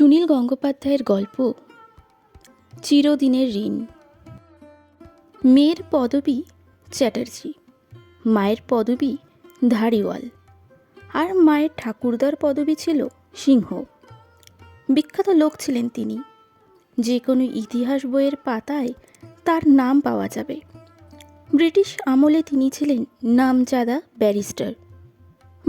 সুনীল গঙ্গোপাধ্যায়ের গল্প, চিরদিনের ঋণ। মেয়ের পদবী চ্যাটার্জি, মায়ের পদবী ধারিওয়াল আর মায়ের ঠাকুরদার পদবী ছিল সিংহ। বিখ্যাত লোক ছিলেন তিনি। যে কোনো ইতিহাস বইয়ের পাতায় তার নাম পাওয়া যাবে। ব্রিটিশ আমলে তিনি ছিলেন নামজাদা ব্যারিস্টার।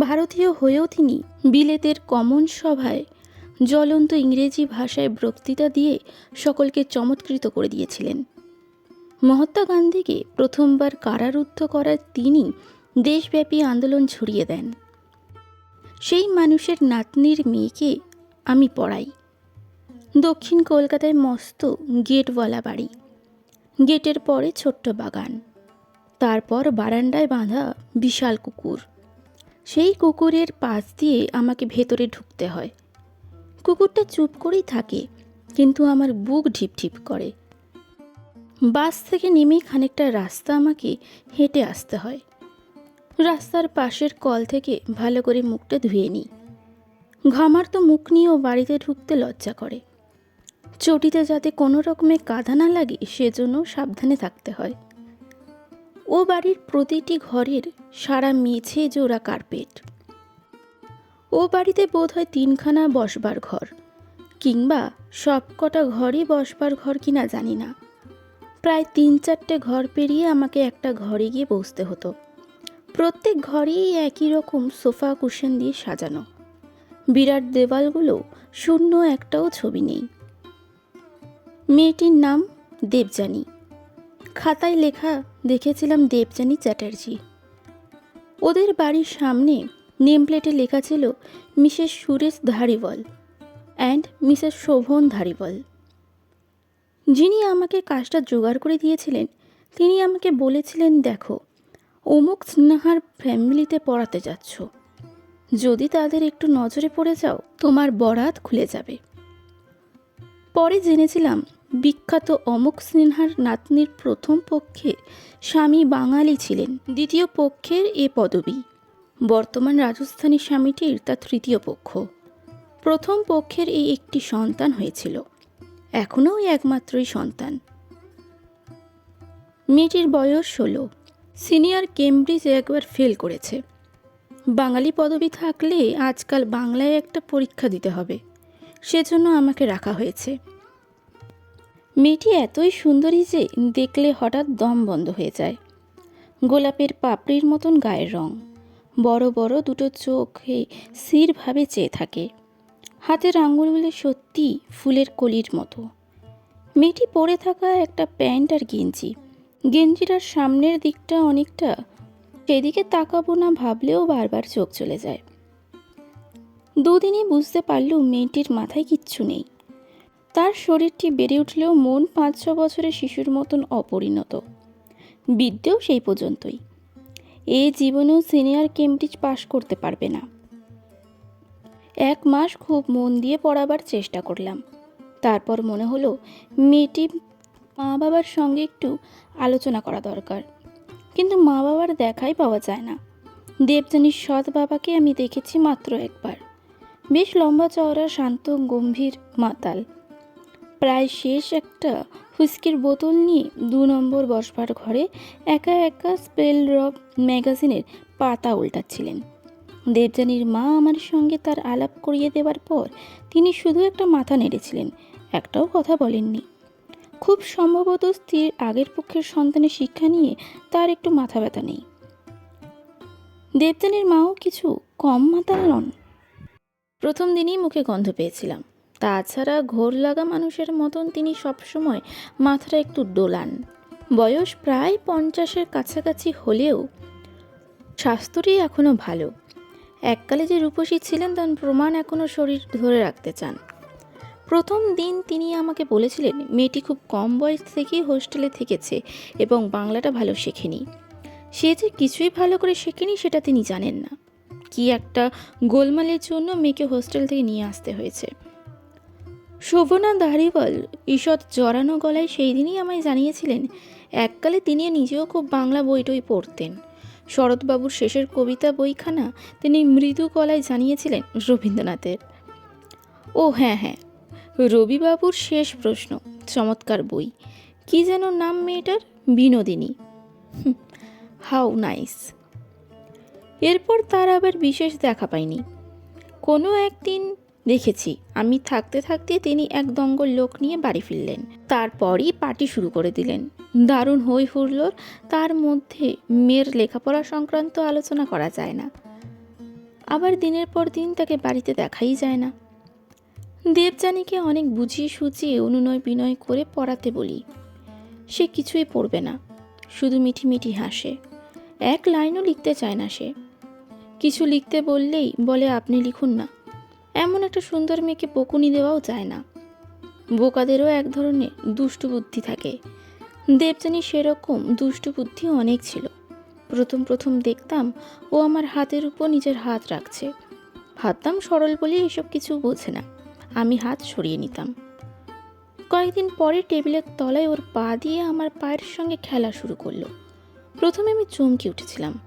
ভারতীয় হয়েও তিনি বিলেতের কমন সভায় জ্বলন্ত ইংরেজি ভাষায় বক্তৃতা দিয়ে সকলকে চমৎকৃত করে দিয়েছিলেন। মহাত্মা গান্ধীকে প্রথমবার কারারুদ্ধ করার তিনি দেশব্যাপী আন্দোলন ছড়িয়ে দেন। সেই মানুষের নাতনির মেয়েকে আমি পড়াই। দক্ষিণ কলকাতায় মস্ত গেটওয়ালা বাড়ি। গেটের পরে ছোট্ট বাগান। তারপর বারান্দায় বাঁধা বিশাল কুকুর। সেই কুকুরের পাশ দিয়ে আমাকে ভেতরে ঢুকতে হয়। কুকুরটা চুপ করেই থাকে, কিন্তু আমার বুক ঢিপ ঢিপ করে। বাস থেকে নেমেই খানিকটা রাস্তা আমাকে হেঁটে আসতে হয়। রাস্তার পাশের কল থেকে ভালো করে মুখটা ধুয়ে নিই। ঘামার তো মুখ নিয়েও বাড়িতে ঢুকতে লজ্জা করে। চটিতে যাতে কোনো রকমে কাদা না লাগে, সেজন্য সাবধানে থাকতে হয়। ও বাড়ির প্রতিটি ঘরের সারা মেঝে জোড়া কার্পেট। ও বাড়িতে বোধ হয় তিনখানা বসবার ঘর, কিংবা সবকটা ঘরই বসবার ঘর কিনা জানি না। প্রায় তিন চারটে ঘর পেরিয়ে আমাকে একটা ঘরে গিয়ে বসতে হতো। প্রত্যেক ঘরেই একই রকম সোফা কুশন দিয়ে সাজানো। বিরাট দেওয়ালগুলো শূন্য একটাও ছবি নেই। মেয়েটির নাম দেবযানী। খাতায় লেখা, দেখেছিলাম দেবযানী চ্যাটার্জি। ওদের বাড়ির সামনে নেম প্লেটে লেখা ছিল, Mrs Suresh Dhariwal and Mrs Shobhan Dhariwal যিনি আমাকে কাজটা জোগাড় করে দিয়েছিলেন, তিনি আমাকে বলেছিলেন, দেখো, অমুক স্নেহার ফ্যামিলিতে পড়াতে যাচ্ছ। যদি তাদের একটু নজরে পড়ে যাও, তোমার বরাত খুলে যাবে। পরে জেনেছিলাম, বিখ্যাত অমুক সিনহার নাতনির প্রথম পক্ষে স্বামী বাঙালি ছিলেন, দ্বিতীয় পক্ষের এ পদবী। বর্তমান রাজস্থানী স্বামীটির তা তৃতীয় পক্ষ। প্রথম পক্ষের এই একটি সন্তান হয়েছিল। এখনও ওই একমাত্রই সন্তান। মেয়েটির বয়স ষোলো। সিনিয়র কেমব্রিজে একবার ফেল করেছে। বাঙালি পদবি থাকলে আজকাল বাংলায় একটা পরীক্ষা দিতে হবে। সেজন্য আমাকে রাখা হয়েছে। মেয়েটি এতই সুন্দরী যে দেখলে হঠাৎ দম বন্ধ হয়ে যায়। গোলাপের পাপড়ির মতন গায়ের রং। বড় বড় দুটো চোখে স্থিরভাবে চেয়ে থাকে। হাতের আঙুলগুলো সত্যি ফুলের কলির মতো। মেয়েটি পরে থাকা একটা প্যান্ট আর গেঞ্জি। গেঞ্জিটার সামনের দিকটা অনেকটা সেদিকে তাকাবো না ভাবলেও বারবার চোখ চলে যায়। দুদিনই বুঝতে পারলুম মেয়েটির মাথায় কিচ্ছু নেই। তার শরীরটি বেড়ে উঠলেও মন পাঁচ ছ বছরের শিশুর মতন অপরিণত। বিদ্যেও সেই পর্যন্তই। এ জীবনেও সিনিয়র কেমব্রিজ পাশ করতে পারবে না। এক মাস খুব মন দিয়ে পড়াবার চেষ্টা করলাম। তারপর মনে হলো, মেয়েটি মা বাবার সঙ্গে একটু আলোচনা করা দরকার। কিন্তু মা বাবার দেখাই পাওয়া যায় না। দেবযানীর সৎ বাবাকে আমি দেখেছি মাত্র একবার। বেশ লম্বা চওড়া, শান্ত, গম্ভীর মাতাল। প্রায় শেষ একটা হুইস্কির বোতল নিয়ে দু নম্বর বসবার ঘরে একা একা স্পেল রব ম্যাগাজিনের পাতা উল্টাচ্ছিলেন। দেবযানীর মা আমার সঙ্গে তার আলাপ করিয়ে দেওয়ার পর তিনি শুধু একটা মাথা নেড়েছিলেন, একটাও কথা বলেননি। খুব সম্ভবত স্ত্রীর আগের পক্ষের সন্তানের শিক্ষা নিয়ে তার একটু মাথা ব্যথা নেই। দেবযানীর মাও কিছু কম মাতাল নন। প্রথম দিনই মুখে গন্ধ পেয়েছিলাম। তাছাড়া ঘোর লাগা মানুষের মতন তিনি সবসময় মাথাটা একটু ডোলান। বয়স প্রায় পঞ্চাশের কাছাকাছি হলেও স্বাস্থ্যটি এখনও ভালো। এককালে যে রূপসী ছিলেন তার প্রমাণ এখনও শরীর ধরে রাখতে চান। প্রথম দিন তিনি আমাকে বলেছিলেন, মেয়েটি খুব কম বয়স থেকেই হোস্টেলে থেকেছে এবং বাংলাটা ভালো শেখেনি। সে যে কিছুই ভালো করে শেখেনি সেটা তিনি জানেন না। কি একটা গোলমালের জন্য মেয়েকে হোস্টেল থেকে নিয়ে আসতে হয়েছে। শোভনা দারিওয়াল ঈষৎ জড়ানো গলায় সেই দিনই আমায় জানিয়েছিলেন, এককালে তিনি নিজেও খুব বাংলা বইটই পড়তেন। শরৎবাবুর শেষের কবিতা বইখানা তিনি মৃদু গলায় জানিয়েছিলেন রবীন্দ্রনাথের। ও হ্যাঁ হ্যাঁ রবিবাবুর শেষ প্রশ্ন, চমৎকার বই। কি যেন নাম মেয়েটার? বিনোদিনী। How nice. এরপর তার আবার বিশেষ দেখা পাইনি। কোনো একদিন দেখেছি। আমি থাকতে থাকতে তিনি এক দঙ্গল লোক নিয়ে বাড়ি ফিরলেন। তারপরই পার্টি শুরু করে দিলেন। দারুণ হই হুল্লোড় তার মধ্যে মেয়ের লেখাপড়া সংক্রান্ত আলোচনা করা যায় না। আবার দিনের পর দিন তাকে বাড়িতে দেখাই যায় না। দেবযানীকে অনেক বুঝিয়ে সুঝিয়ে অনুনয় বিনয় করে পড়াতে বলি। সে কিছুই পড়বে না, শুধু মিঠি মিঠি হাসে। এক লাইনও লিখতে চায় না সে। কিছু লিখতে বললেই বলে, আপনি লিখুন না। এমন একটা সুন্দর মেয়েকে বকুনি দেওয়াও যায় না। বোকাদেরও এক ধরনের দুষ্টু বুদ্ধি থাকে। দেবযানী সেরকম দুষ্টু বুদ্ধি অনেক ছিল। প্রথম প্রথম দেখতাম ও আমার হাতের উপর নিজের হাত রাখছে। ভাবতাম সরল বলে এসব কিছু বোঝে না। আমি হাত সরিয়ে নিতাম। কয়েকদিন পরে টেবিলের তলায় ওর পা দিয়ে আমার পায়ের সঙ্গে খেলা শুরু করল। প্রথমে আমি চমকে উঠেছিলাম।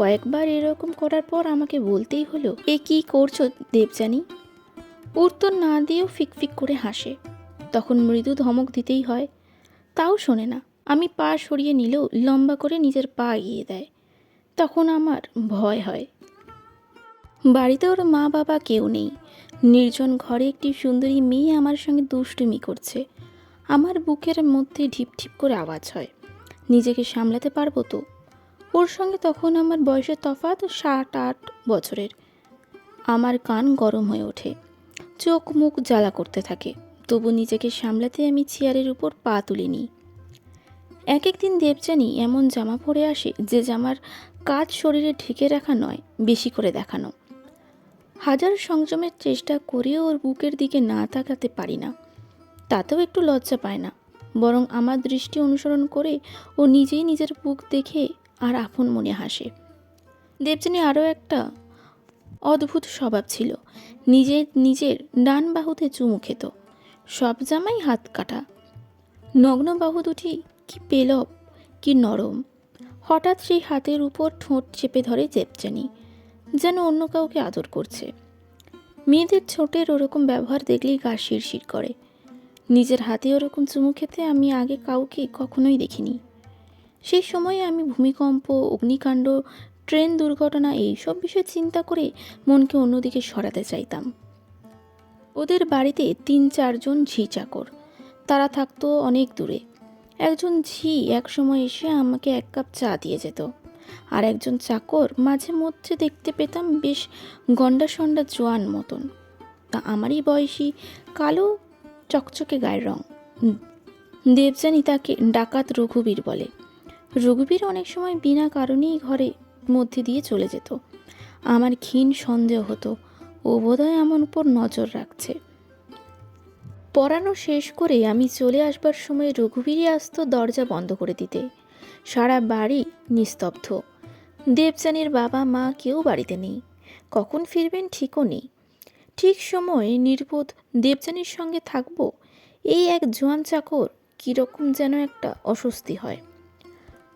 কয়েকবার এরকম করার পর আমাকে বলতেই হলো, এ কি করছ দেবযানী? উত্তর না দিয়েও ফিকফিক করে হাসে। তখন মৃদু ধমক দিতেই হয়, তাও শোনে না, আমি পা সরিয়ে নিলেও লম্বা করে নিজের পা এগিয়ে দেয়। তখন আমার ভয় হয়। বাড়িতে ওর মা বাবা কেউ নেই। নির্জন ঘরে একটি সুন্দরী মেয়ে আমার সঙ্গে দুষ্টুমি করছে। আমার বুকের মধ্যে ঢিপ ঢিপ করে আওয়াজ হয়, নিজেকে সামলাতে পারব তো? ওর সঙ্গে তখন আমার বয়সের তফাৎ সাত আট বছরের। আমার কান গরম হয়ে ওঠে, চোখ মুখ জ্বালা করতে থাকে, তবু নিজেকে সামলাতে আমি চেয়ারের উপর পা তুলে নিই। এক একদিন দেবযানী এমন জামা পরে আসে যে জামার কাজ শরীরে ঢেকে রাখা নয়, বেশি করে দেখানো। হাজার সংযমের চেষ্টা করেও ওর বুকের দিকে না তাকাতে পারি না। তাতেও একটু লজ্জা পায় না, বরং আমার দৃষ্টি অনুসরণ করে ও নিজেই নিজের বুক দেখে আর আপন মনে হাসে। দেবযানী আরও একটা অদ্ভুত স্বভাব ছিল। নিজের নিজের ডান বাহুতে চুমু খেত। সব জামাই হাত কাটা। নগ্ন বাহু দুটি কি পেলব, কি নরম। হঠাৎ সেই হাতের উপর ঠোঁট চেপে ধরে দেবযানী, যেন অন্য কাউকে আদর করছে। মেয়েদের ছোটের ওরকম ব্যবহার দেখলেই গা শিরশির করে। নিজের হাতে ওরকম চুমু খেতে আমি আগে কাউকে কখনোই দেখিনি। সেই সময়ে আমি ভূমিকম্প, অগ্নিকাণ্ড, ট্রেন দুর্ঘটনা এইসব বিষয়ে চিন্তা করে মনকে অন্যদিকে সরাতে চাইতাম। ওদের বাড়িতে তিন চারজন ঝি চাকর। তারা থাকতো অনেক দূরে। একজন ঝি এক সময় এসে আমাকে এক কাপ চা দিয়ে যেত। আর একজন চাকর মাঝে মধ্যে দেখতে পেতাম বেশ গন্ডা সন্ডা জোয়ান মতন। তা আমারই বয়সী, কালো, চকচকে গায়ের রং। দেবযানী তাকে ডাকাত রঘুবীর বলে। রঘুবীর অনেক সময় বিনা কারণেই ঘরে মধ্যে দিয়ে চলে যেত। আমার ক্ষীণ সন্দেহ হতো, ও বোধহয় আমার উপর নজর রাখছে। পড়ানো শেষ করে আমি চলে আসবার সময় রঘুবীরই আসতো দরজা বন্ধ করে দিতে। সারা বাড়ি নিস্তব্ধ। দেবযানীর বাবা, মা কেউ বাড়িতে নেই। কখন ফিরবেন ঠিকও নেই। ঠিক সময়ে নির্বোধ দেবযানীর সঙ্গে থাকব, এই এক জোয়ান চাকর কীরকম যেন একটা অস্বস্তি হয়।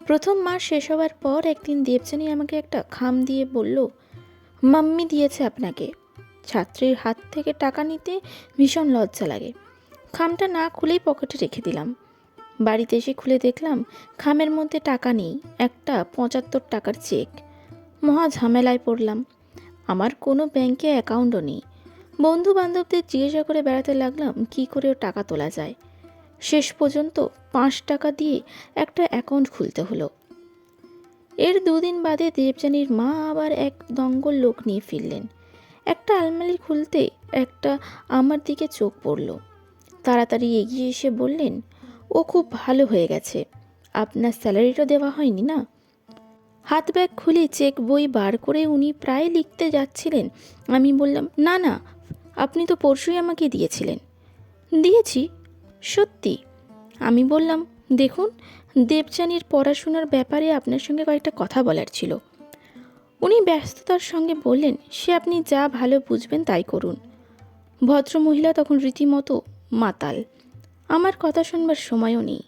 প্রথম মাস শেষ হওয়ার পর একদিন দেবযানী আমাকে একটা খাম দিয়ে বলল, মাম্মি দিয়েছে আপনাকে। ছাত্রীর হাত থেকে টাকা নিতে ভীষণ লজ্জা লাগে। খামটা না খুলেই পকেটে রেখে দিলাম। বাড়িতে এসে খুলে দেখলাম খামের মধ্যে টাকা নেই, একটা পঁচাত্তর টাকার চেক। মহা ঝামেলায় পড়লাম। আমার কোনো ব্যাংকে অ্যাকাউন্টও নেই। বন্ধু বান্ধবদের জিজ্ঞাসা করে বেড়াতে লাগলাম, কি করে টাকা তোলা যায়। শেষ পর্যন্ত পাঁচ টাকা দিয়ে একটা অ্যাকাউন্ট খুলতে হলো। এর দুদিন বাদে দেবযানীর মা আবার এক দঙ্গল লোক নিয়ে ফিরলেন। একটা আলমারি খুলতে একটা আমার দিকে চোখ পড়ল। তাড়াতাড়ি এগিয়ে এসে বললেন, ও খুব ভালো হয়ে গেছে। আপনার স্যালারিটা দেওয়া হয়নি না? হাত ব্যাগ খুলে চেক বই বার করে উনি প্রায় লিখতে যাচ্ছিলেন। আমি বললাম, না না, আপনি তো পরশুই আমাকে দিয়েছিলেন। দিয়েছি সত্যি? আমি বললাম, দেখুন, দেবযানীর পড়াশোনার ব্যাপারে আপনার সঙ্গে কয়েকটা কথা বলার ছিল। উনি ব্যস্ততার সঙ্গে বললেন, সে আপনি যা ভালো বুঝবেন তাই করুন। ভদ্রমহিলা তখন রীতিমতো মাতাল। আমার কথা শুনবার সময়ও নেই।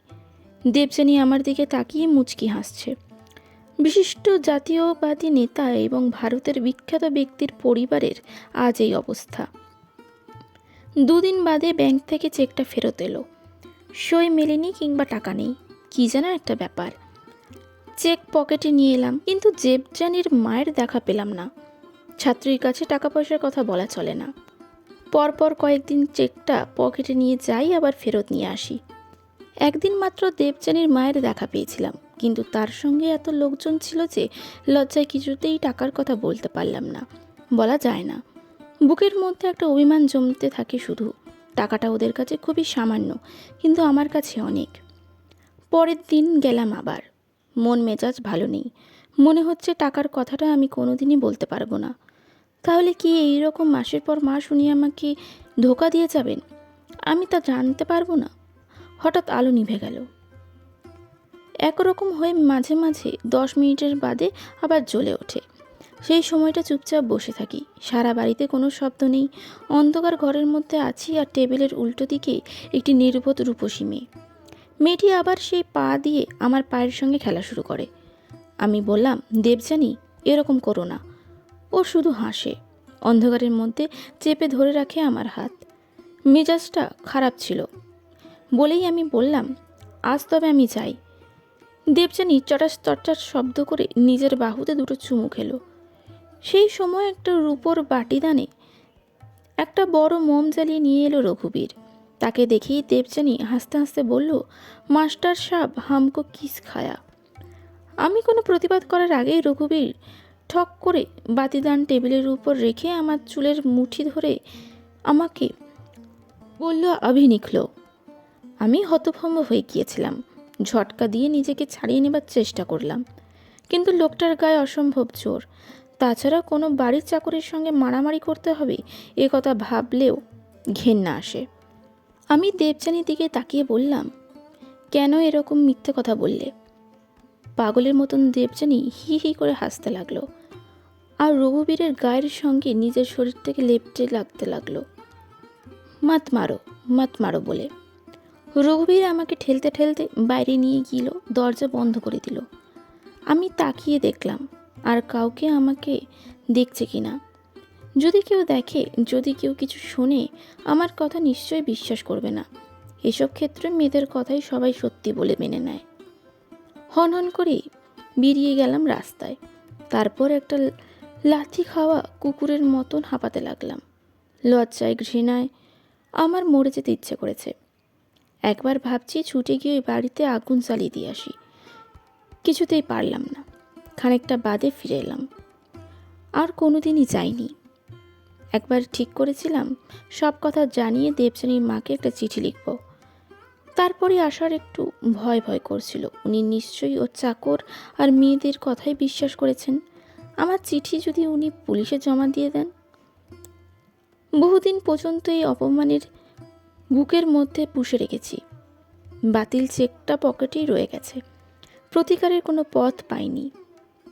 দেবযানী আমার দিকে তাকিয়ে মুচকি হাসছে। বিশিষ্ট জাতীয়বাদী নেতা এবং ভারতের বিখ্যাত ব্যক্তির পরিবারের আজ এই অবস্থা। দুদিন বাদে ব্যাংক থেকে চেকটা ফেরত এলো। সই মেলেনি কিংবা টাকা নেই। কী যেন একটা ব্যাপার। চেক পকেটে নিয়ে এলাম, কিন্তু জেবজানির মায়ের দেখা পেলাম না। ছাত্রীর কাছে টাকা পয়সার কথা বলা চলে না। পরপর কয়েকদিন চেকটা পকেটে নিয়ে যাই, আবার ফেরত নিয়ে আসি। একদিন মাত্র দেবযানীর মায়ের দেখা পেয়েছিলাম, কিন্তু তার সঙ্গে এত লোকজন ছিল যে লজ্জায় কিছুতেই টাকার কথা বলতে পারলাম না। বলা যায় না। বুকের মধ্যে একটা অভিমান জমতে থাকে শুধু। টাকাটা ওদের কাছে খুবই সামান্য, কিন্তু আমার কাছে অনেক। পরের দিন গেলাম আবার। মন মেজাজ ভালো নেই। মনে হচ্ছে টাকার কথাটা আমি কোনোদিনই বলতে পারব না। তাহলে কি এই রকম মাসের পর মাস উনি আমাকে ধোকা দিয়ে যাবেন? আমি তা জানতে পারব না। হঠাৎ আলো নিভে গেল। একরকম হয়ে মাঝে মাঝে দশ মিনিটের বাদে আবার জ্বলে ওঠে। সেই সময়টা চুপচাপ বসে থাকি। সারা বাড়িতে কোনো শব্দ নেই। অন্ধকার ঘরের মধ্যে আছি আর টেবিলের উল্টো দিকে একটি নির্বোধ রূপসী মেয়ে। মেয়েটি আবার সেই পা দিয়ে আমার পায়ের সঙ্গে খেলা শুরু করে। আমি বললাম দেবজানি এরকম করো না। ও শুধু হাসে। অন্ধকারের মধ্যে চেপে ধরে রাখে আমার হাত। মেজাজটা খারাপ ছিল। বলেই আমি বললাম, আজ তবে আমি যাই। দেবজানি চটাস চটাস শব্দ করে নিজের বাহুতে দুটো চুমু খেলো। সেই সময় একটা রূপোর বাটিদানে একটা বড় মোম জ্বালিয়ে নিয়ে এলো রঘুবীর। তাকে দেখেই দেবজানি হাসতে হাসতে বলল, মাস্টার সাহেব, হামকো কিস খায়া? আমি কোনো প্রতিবাদ করার আগেই রঘুবীর ঠক করে বাতিদান টেবিলের উপর রেখে আমার চুলের মুঠি ধরে আমাকে বলল, আভি নিখলো। আমি হতভম্ব হয়ে গিয়েছিলাম। ঝটকা দিয়ে নিজেকে ছাড়িয়ে নেবার চেষ্টা করলাম। কিন্তু লোকটার গায়ে অসম্ভব জোর। তাছাড়া কোনো বাড়ির চাকরের সঙ্গে মারামারি করতে হবে, এ কথা ভাবলেও ঘেন্না আসে। আমি দেবযানীর দিকে তাকিয়ে বললাম, কেন এরকম মিথ্যে কথা বললে? পাগলের মতন দেবযানী হি হি করে হাসতে লাগল আর রঘুবীরের গায়ের সঙ্গে নিজের শরীরটাকে লেপটে লাগতে লাগল। মাত মারো মাত মারো বলে। রঘুবীর আমাকে ঠেলতে ঠেলতে বাইরে নিয়ে গিয়েল দরজা বন্ধ করে দিল। আমি তাকিয়ে দেখলাম আর কাউকে আমাকে দেখছে কি না। যদি কেউ দেখে, যদি কেউ কিছু শোনে, আমার কথা নিশ্চয়ই বিশ্বাস করবে না। এসব ক্ষেত্রে মেয়েদের কথাই সবাই সত্যি বলে মেনে নেয়। হন হন করে বেরিয়ে গেলাম রাস্তায়। তারপর একটা লাথি খাওয়া কুকুরের মতন হাঁপাতে লাগলাম। লজ্জায়, ঘৃণায় আমার মরে যেতে ইচ্ছে করেছে। একবার ভাবছি ছুটে গিয়ে বাড়িতে আগুন চালিয়ে দিয়ে আসি। কিছুতেই পারলাম না। খানিকটা বাদে ফিরে এলাম। আর কোনোদিনই যাইনি। একবার ঠিক করেছিলাম, সব কথা জানিয়ে দেবযানীর মাকে একটা চিঠি লিখব। তারপরে আসার একটু ভয় ভয় করছিল। উনি নিশ্চয়ই ওর চাকর আর মেয়েদের কথাই বিশ্বাস করেছেন। আমার চিঠি যদি উনি পুলিশে জমা দিয়ে দেন? বহুদিন পর্যন্ত এই অপমানের বুকের মধ্যে পুষে রেখেছি। বাতিল চেকটা পকেটেই রয়ে গেছে। প্রতিকারের কোনো পথ পাইনি।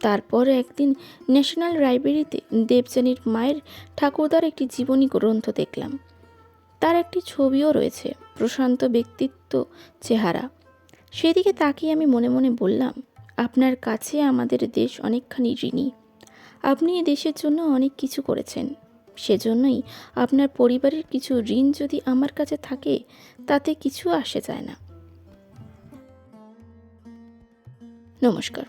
তারপর একদিন ন্যাশনাল লাইব্রেরিতে দেবযানীর মায়ের ঠাকুরদার একটি জীবনী গ্রন্থ দেখলাম। তার একটি ছবিও রয়েছে, প্রশান্ত ব্যক্তিত্ব চেহারা। সেদিকে তাকিয়ে আমি মনে মনে বললাম, আপনার কাছে আমাদের দেশ অনেকখানি ঋণী। আপনি এ দেশের জন্য অনেক কিছু করেছেন। সেজন্যই আপনার পরিবারের কিছু ঋণ যদি আমার কাছে থাকে, তাতে কিছু আসে যায় না। নমস্কার।